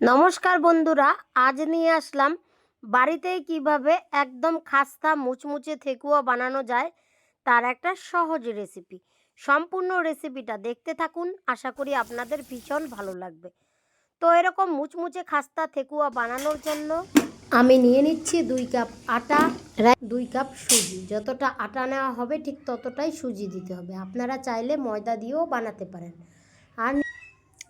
নমস্কার বন্ধুরা, আজ নিয়ে আসলাম বাড়িতেই কীভাবে একদম খাস্তা মুচমুচে থেকুয়া বানানো যায় তার একটা সহজ রেসিপি সম্পূর্ণ রেসিপিটা দেখতে থাকুন, আশা করি আপনাদের ভীষণ ভালো লাগবে। তো এরকম মুচমুচে খাস্তা থেকুয়া বানানোর জন্য আমি নিয়ে নিচ্ছি দুই কাপ আটা, দুই কাপ সুজি। যতটা আটা নেওয়া হবে ঠিক ততটাই সুজি দিতে হবে। আপনারা চাইলে ময়দা দিয়েও বানাতে পারেন। আর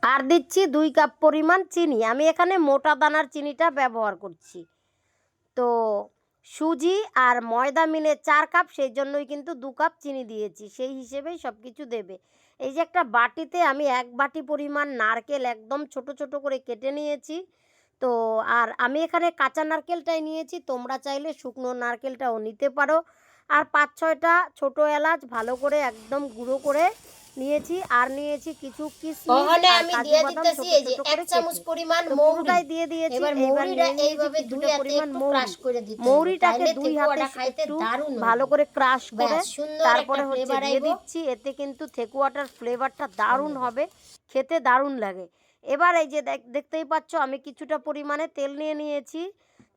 আর দিচ্ছি দুই কাপ পরিমাণ চিনি। আমি এখানে মোটা দানার চিনিটা ব্যবহার করছি। তো সুজি আর ময়দা মিলে চার কাপ, সেই জন্যই কিন্তু দু কাপ চিনি দিয়েছি। সেই হিসেবেই সব কিছু দেবে। এই যে একটা বাটিতে আমি এক বাটি পরিমাণ নারকেল একদম ছোট ছোট করে কেটে নিয়েছি। তো আর আমি এখানে কাঁচা নারকেলটাই নিয়েছি। তোমরা চাইলে শুকনো নারকেলটাও নিতে পারো। আর পাঁচ ছয়টা ছোট এলাচ ভালো করে একদম গুঁড়ো করে নিয়েছি আর নিয়েছি কিছু ওখানে আমি দিয়ে দিতেছি এই যে এক চামচ পরিমাণ দিয়ে দিয়েছি এবার মৌরিটা এইভাবে দুই হাতে পরিমাণ একটু ক্রাশ করে দিতে মৌরিটাকে দুই হাতে খাইতে দারুণ। ভালো করে ক্রাশ করে তারপরে হচ্ছে দিয়ে দিচ্ছি এতে কিন্তু থেকুয়াটার ফ্লেভারটা দারুণ হবে খেতে দারুণ লাগে। এবার এই যে দেখ- দেখতেই পাচ্ছ আমি কিছুটা পরিমাণে তেল নিয়ে নিয়েছি।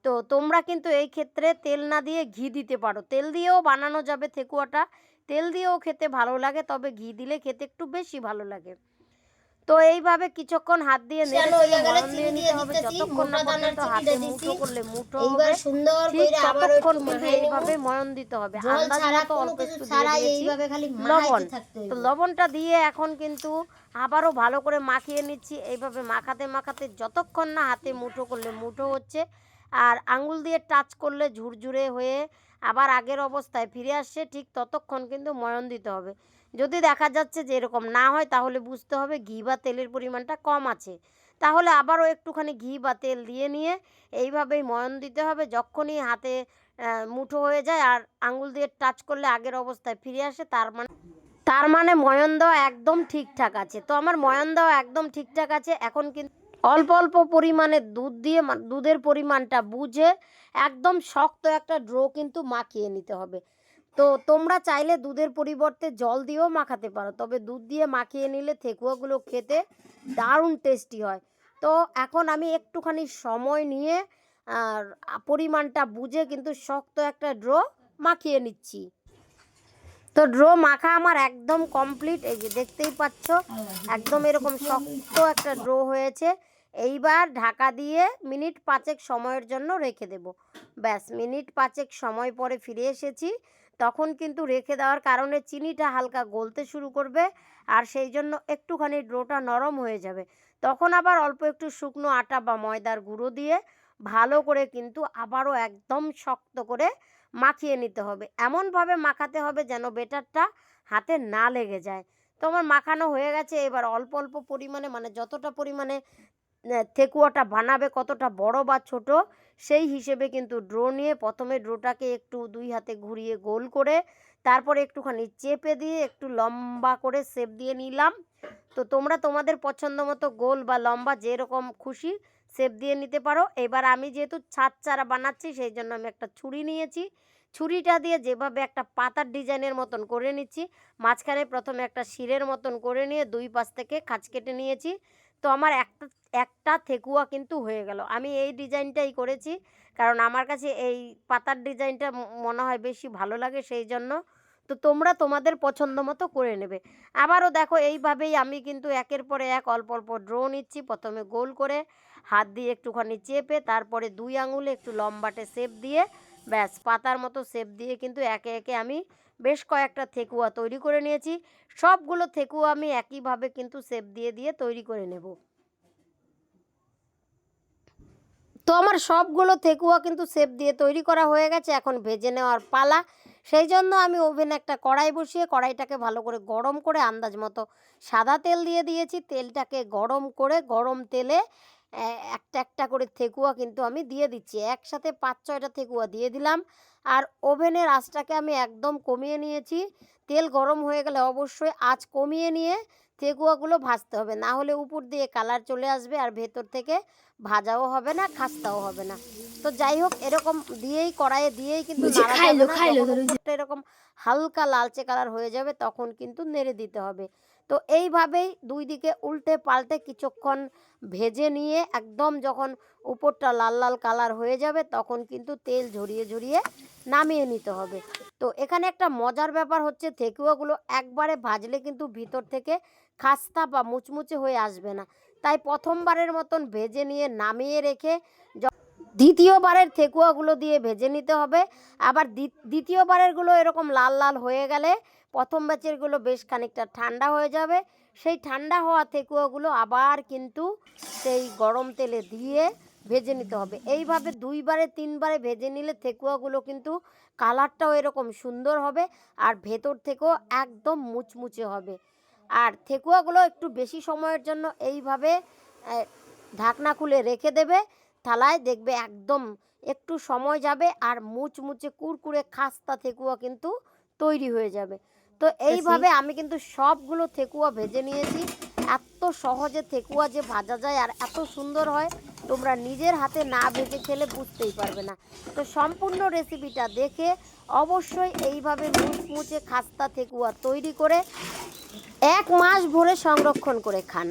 তো তোমরা কিন্তু এই ক্ষেত্রে তেল না দিয়ে ঘি দিতে পারো। তেল দিয়েও বানানো যাবে থেকুয়াটা। তেল দিয়েও খেতে ভালো লাগে তবে ঘি দিলে খেতে একটু বেশি ভালো লাগে। তো এইভাবে কিছুক্ষণ হাত দিয়ে নেড়ে দিয়ে দিয়ে হবে যতক্ষণ না পর্যন্ত হাতে মুঠো করলে মুঠো এইবার হবে সুন্দর ঠিক ততক্ষণ একটু কিন্তু এইভাবে ময়ন দিতে হবে। আন্দাজ মতো অল্প একটু দিয়ে দিয়েছি। এইভাবে খালি লবণ। তো লবণটা দিয়ে এখন কিন্তু আবারও ভালো করে মাখিয়ে নিচ্ছি। এইভাবে মাখাতে মাখাতে যতক্ষণ না হাতে মুঠো করলে মুঠো হচ্ছে আর আঙুল দিয়ে টাচ করলে ঝুরঝুরে হয়ে আবার আগের অবস্থায় ফিরে আসছে, ঠিক ততক্ষণ কিন্তু ময়ন দিতে হবে। যদি দেখা যাচ্ছে যে এরকম না হয়, তাহলে বুঝতে হবে ঘি বা তেলের পরিমাণটা কম আছে। তাহলে আবারও একটুখানি ঘি বা তেল দিয়ে নিয়ে এইভাবেই ময়ন দিতে হবে, যখনই হাতে মুঠো হয়ে যায় আর আঙুল দিয়ে টাচ করলে আগের অবস্থায় ফিরে আসে, তার মানে তার মানে ময়ন দেওয়া একদম ঠিকঠাক আছে। তো আমার ময়ন দেওয়া একদম ঠিকঠাক আছে, এখন কিন্তু অল্প অল্প পরিমাণে দুধ দিয়ে দুধের পরিমাণটা বুঝে একদম শক্ত একটা ড্রো কিন্তু মাখিয়ে নিতে হবে। তো তোমরা চাইলে দুধের পরিবর্তে জল দিয়েও মাখাতে পারো, তবে দুধ দিয়ে মাখিয়ে নিলে থেকুয়াগুলো খেতে দারুণ টেস্টি হয়। তো এখন আমি একটুখানি সময় নিয়ে, আর পরিমাণটা বুঝে কিন্তু শক্ত একটা ড্রো মাখিয়ে নিচ্ছি। তো ড্রো মাখা আমার একদম কমপ্লিট এই যে দেখতেই পাচ্ছ, একদম এরকম শক্ত একটা ড্রো হয়েছে। এইবার ঢাকা দিয়ে মিনিট পাঁচেক সময়ের জন্য রেখে দেব। ব্যাস, মিনিট পাঁচেক সময় পরে ফিরে এসেছি। তখন কিন্তু রেখে দেওয়ার কারণে চিনিটা হালকা গলতে শুরু করবে আর সেই জন্য একটুখানি ড্রোটা নরম হয়ে যাবে। তখন আবার অল্প একটু শুকনো আটা বা ময়দার গুঁড়ো দিয়ে ভালো করে কিন্তু আবারও একদম শক্ত করে মাখিয়ে নিতে হবে। এমনভাবে মাখাতে হবে যেন বেটারটা হাতে না লেগে যায়। তো আমার মাখানো হয়ে গেছে। এবার অল্প অল্প পরিমাণে মানে যতটা পরিমাণে থেকুয়াটা বানাবে কতটা বড় বা ছোট, সেই হিসেবে কিন্তু ড্রো নিয়ে প্রথমে ড্রোটাকে একটু দুই হাতে ঘুরিয়ে গোল করে, তারপরে একটুখানি চেপে দিয়ে একটু লম্বা করে সেপ দিয়ে নিলাম। তো তোমরা তোমাদের পছন্দ মতো গোল বা লম্বা যেরকম খুশি সেপ দিয়ে নিতে পারো। এবার আমি যেহেতু ছাদ চারা বানাচ্ছি, সেই জন্য আমি একটা ছুরি নিয়েছি। ছুরিটা দিয়ে যেভাবে একটা পাতার ডিজাইনের মতন করে নিচ্ছি, মাঝখানে প্রথমে একটা শিরের মতন করে নিয়ে দুই পাশ থেকে খাঁচ কেটে নিয়েছি। তো আমার একটা একটা থেকুয়া কিন্তু হয়ে গেল। আমি এই ডিজাইনটাই করেছি। কারণ আমার কাছে এই পাতার ডিজাইনটা মনে হয় বেশি ভালো লাগে সেই জন্য। তো তোমরা তোমাদের পছন্দ মতো করে নেবে। আবারও দেখো, এইভাবেই আমি কিন্তু একের পরে এক অল্প অল্প ড্রো নিচ্ছি। প্রথমে গোল করে হাত দিয়ে একটুখানি চেপে, তারপরে দুই আঙুলে একটু লম্বাটে শেপ দিয়ে ব্যাস, পাতার মতো শেপ দিয়ে কিন্তু একে একে আমি বেশ কয়েকটা থেকুয়া তৈরি করে নিয়েছি। সবগুলো থেকুয়া আমি একইভাবে কিন্তু শেপ দিয়ে দিয়ে তৈরি করে নেব। তো আমার সবগুলো থেকুয়া কিন্তু শেপ দিয়ে তৈরি করা হয়ে গেছে, এখন ভেজে নেওয়ার পালা। সেই জন্য আমি ওভেনে একটা কড়াই বসিয়ে কড়াইটাকে ভালো করে গরম করে আন্দাজ মতো সাদা তেল দিয়ে দিয়েছি। তেলটাকে গরম করে গরম তেলে একটা একটা করে থেকুয়া কিন্তু আমি দিয়ে দিচ্ছি। একসাথে পাঁচ ছয়টা থেকুয়া দিয়ে দিলাম। আর ওভেনের আঁচটাকে আমি একদম কমিয়ে নিয়েছি। তেল গরম হয়ে গেলে অবশ্যই আঁচ কমিয়ে নিয়ে থেকুয়াগুলো ভাজতে হবে। না হলে উপর দিয়ে কালার চলে আসবে আর ভেতর থেকে ভাজাও হবে না খাস্তাও হবে না। তো যাই হোক এরকম দিয়েই কড়াইয়ে দিয়েই কিন্তু এরকম হালকা লালচে কালার হয়ে যাবে, তখন কিন্তু নেড়ে দিতে হবে। তো এইভাবেই দুই দিকে উল্টে পাল্টে কিছুক্ষণ ভেজে নিয়ে একদম যখন উপরটা লাল লাল কালার হয়ে যাবে, তখন কিন্তু তেল ঝরিয়ে ঝরিয়ে নামিয়ে নিতে হবে। তো এখানে একটা মজার ব্যাপার হচ্ছে, থেকুয়াগুলো একবারে ভাজলে কিন্তু ভিতর থেকে খাস্তা বা মুচমুচে হয়ে আসবে না। তাই প্রথমবারের মতন ভেজে নিয়ে নামিয়ে রেখে দ্বিতীয়বারের থেকুয়াগুলো দিয়ে ভেজে নিতে হবে। আবার দ্বি- দ্বিতীয়বারেরগুলো এরকম লাল লাল হয়ে গেলে প্রথম ব্যাচেরগুলো বেশ খানিকটা ঠান্ডা হয়ে যাবে। সেই ঠান্ডা হওয়া থেকুয়াগুলো আবার কিন্তু সেই গরম তেলে দিয়ে ভেজে নিতে হবে। এইভাবে দুইবারে, তিনবারে ভেজে নিলে থেকুয়াগুলো কিন্তু কালারটাও এরকম সুন্দর হবে আর ভেতর থেকেও একদম মুচমুচে হবে। আর থেকুয়াগুলো একটু বেশি সময়ের জন্য এইভাবে ঢাকনা খুলে রেখে দেবে। থালায় দেখবে একদম একটু সময় যাবে আর মুচমুচে কুরকুরে খাস্তা থেকুয়া কিন্তু তৈরি হয়ে যাবে। তো এইভাবে আমি কিন্তু সবগুলো থেকুয়া ভেজে নিয়েছি। এত সহজে থেকুয়া যে ভাজা যায় আর এত সুন্দর হয় তোমরা নিজের হাতে না ভেজে খেলে বুঝতেই পারবে না। তো সম্পূর্ণ রেসিপিটা দেখে অবশ্যই এইভাবে মুচমুচে খাস্তা থেকুয়া তৈরি করে এক মাস ভরে সংরক্ষণ করে খান।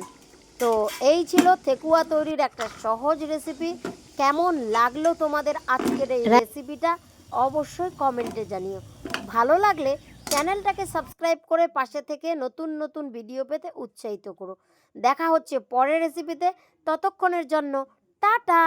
তো এই ছিল থেকুয়া তৈরির একটা সহজ রেসিপি কেমন লাগল তোমাদের আজকের এই রেসিপিটা অবশ্যই কমেন্টে জানিও। ভালো লাগলে চ্যানেলটাকে সাবস্ক্রাইব করে পাশে থেকে নতুন নতুন ভিডিও পেতে উৎসাহিত করো। দেখা হচ্ছে পরের রেসিপিতে ততক্ষণের জন্য টাটা!